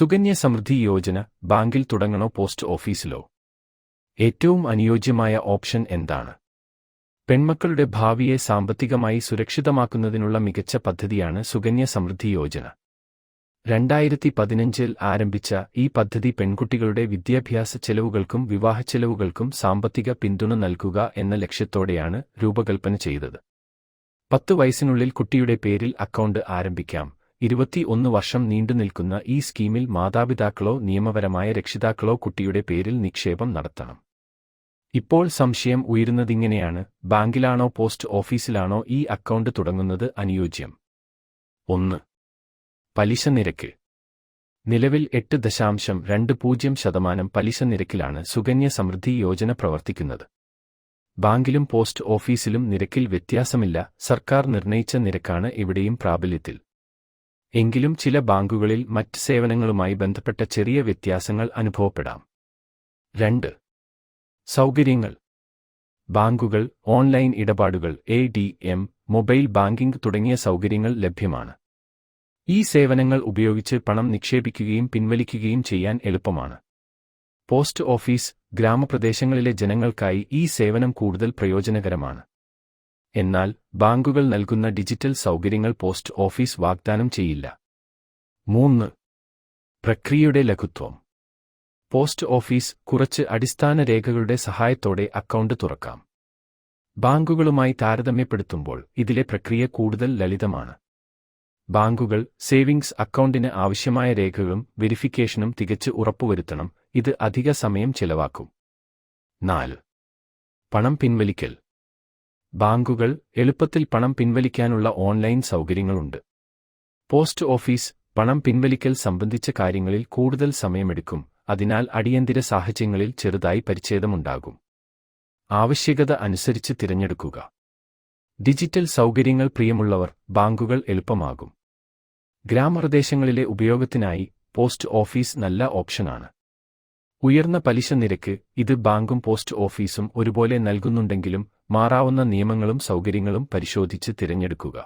സുകന്യ സമൃദ്ധി യോജന ബാങ്കിൽ തുടങ്ങണോ പോസ്റ്റ് ഓഫീസിലോ? ഏറ്റവും അനുയോജ്യമായ ഓപ്ഷൻ എന്താണ്? പെൺമക്കളുടെ ഭാവിയെ സാമ്പത്തികമായി സുരക്ഷിതമാക്കുന്നതിനുള്ള മികച്ച പദ്ധതിയാണ് സുകന്യ സമൃദ്ധി യോജന. രണ്ടായിരത്തി പതിനഞ്ചിൽ ആരംഭിച്ച ഈ പദ്ധതി പെൺകുട്ടികളുടെ വിദ്യാഭ്യാസ ചെലവുകൾക്കും വിവാഹ ചെലവുകൾക്കും സാമ്പത്തിക പിന്തുണ നൽകുക എന്ന ലക്ഷ്യത്തോടെയാണ് രൂപകൽപ്പന ചെയ്തത്. പത്ത് വയസ്സിനുള്ളിൽ കുട്ടിയുടെ പേരിൽ അക്കൗണ്ട് ആരംഭിക്കാം. ഇരുപത്തി ഒന്ന് വർഷം നീണ്ടുനിൽക്കുന്ന ഈ സ്കീമിൽ മാതാപിതാക്കളോ നിയമപരമായ രക്ഷിതാക്കളോ കുട്ടിയുടെ പേരിൽ നിക്ഷേപം നടത്തണം. ഇപ്പോൾ സംശയം ഉയരുന്നതിങ്ങനെയാണ് ബാങ്കിലാണോ പോസ്റ്റ് ഓഫീസിലാണോ ഈ അക്കൗണ്ട് തുടങ്ങുന്നത് അനുയോജ്യം. ഒന്ന്. പലിശ നിരക്ക്. നിലവിൽ എട്ട് ദശാംശം രണ്ട് പൂജ്യം ശതമാനം പലിശ നിരക്കിലാണ് സുകന്യ സമൃദ്ധി യോജന പ്രവർത്തിക്കുന്നത്. ബാങ്കിലും പോസ്റ്റ് ഓഫീസിലും നിരക്കിൽ വ്യത്യാസമില്ല. സർക്കാർ നിർണയിച്ച നിരക്കാണ് ഇവിടെയും പ്രാബല്യത്തിൽ. എങ്കിലും ചില ബാങ്കുകളിൽ മറ്റ് സേവനങ്ങളുമായി ബന്ധപ്പെട്ട ചെറിയ വ്യത്യാസങ്ങൾ അനുഭവപ്പെടാം. രണ്ട്. സൗകര്യങ്ങൾ. ബാങ്കുകൾ ഓൺലൈൻ ഇടപാടുകൾ A T M mobile banking തുടങ്ങിയ സൗകര്യങ്ങൾ ലഭ്യമാണ്. ഈ സേവനങ്ങൾ ഉപയോഗിച്ച് പണം നിക്ഷേപിക്കുകയും പിൻവലിക്കുകയും ചെയ്യാൻ എളുപ്പമാണ്. പോസ്റ്റ് ഓഫീസ് ഗ്രാമപ്രദേശങ്ങളിലെ ജനങ്ങൾക്കായി ഈ സേവനം കൂടുതൽ പ്രയോജനകരമാണ്. എന്നാൽ ബാങ്കുകൾ നൽകുന്ന ഡിജിറ്റൽ സൗകര്യങ്ങൾ പോസ്റ്റ് ഓഫീസ് വാഗ്ദാനം ചെയ്യില്ല. മൂന്ന് പ്രക്രിയയുടെ ലഘുത്വം. പോസ്റ്റ് ഓഫീസ് കുറച്ച് അടിസ്ഥാന രേഖകളുടെ സഹായത്തോടെ അക്കൗണ്ട് തുറക്കാം. ബാങ്കുകളുമായി താരതമ്യപ്പെടുത്തുമ്പോൾ ഇതിലെ പ്രക്രിയ കൂടുതൽ ലളിതമാണ്. ബാങ്കുകൾ സേവിങ്സ് അക്കൗണ്ടിന് ആവശ്യമായ രേഖകളും വെരിഫിക്കേഷനും തികച്ച് ഉറപ്പുവരുത്തണം ഇത് അധിക സമയം ചെലവാക്കും. നാല് പണം പിൻവലിക്കൽ. ബാങ്കുകൾ എളുപ്പത്തിൽ പണം പിൻവലിക്കാനുള്ള ഓൺലൈൻ സൗകര്യങ്ങളുണ്ട്. പോസ്റ്റ് ഓഫീസ് പണം പിൻവലിക്കൽ സംബന്ധിച്ച കാര്യങ്ങളിൽ കൂടുതൽ സമയമെടുക്കും അതിനാൽ അടിയന്തിര സാഹചര്യങ്ങളിൽ ചെറുതായി പരിച്ഛേദമുണ്ടാകും. ആവശ്യകത അനുസരിച്ച് തിരഞ്ഞെടുക്കുക. ഡിജിറ്റൽ സൗകര്യങ്ങൾ പ്രിയമുള്ളവർ ബാങ്കുകൾ എളുപ്പമാകും. ഗ്രാമപ്രദേശങ്ങളിലെ ഉപയോഗത്തിനായി പോസ്റ്റ് ഓഫീസ് നല്ല ഓപ്ഷനാണ്. ഉയർന്ന പലിശ നിരക്ക് ഇത് ബാങ്കും പോസ്റ്റ് ഓഫീസും ഒരുപോലെ നൽകുന്നുണ്ടെങ്കിലും മാറാവുന്ന നിയമങ്ങളും സൗകര്യങ്ങളും പരിശോധിച്ച് തിരഞ്ഞെടുക്കുക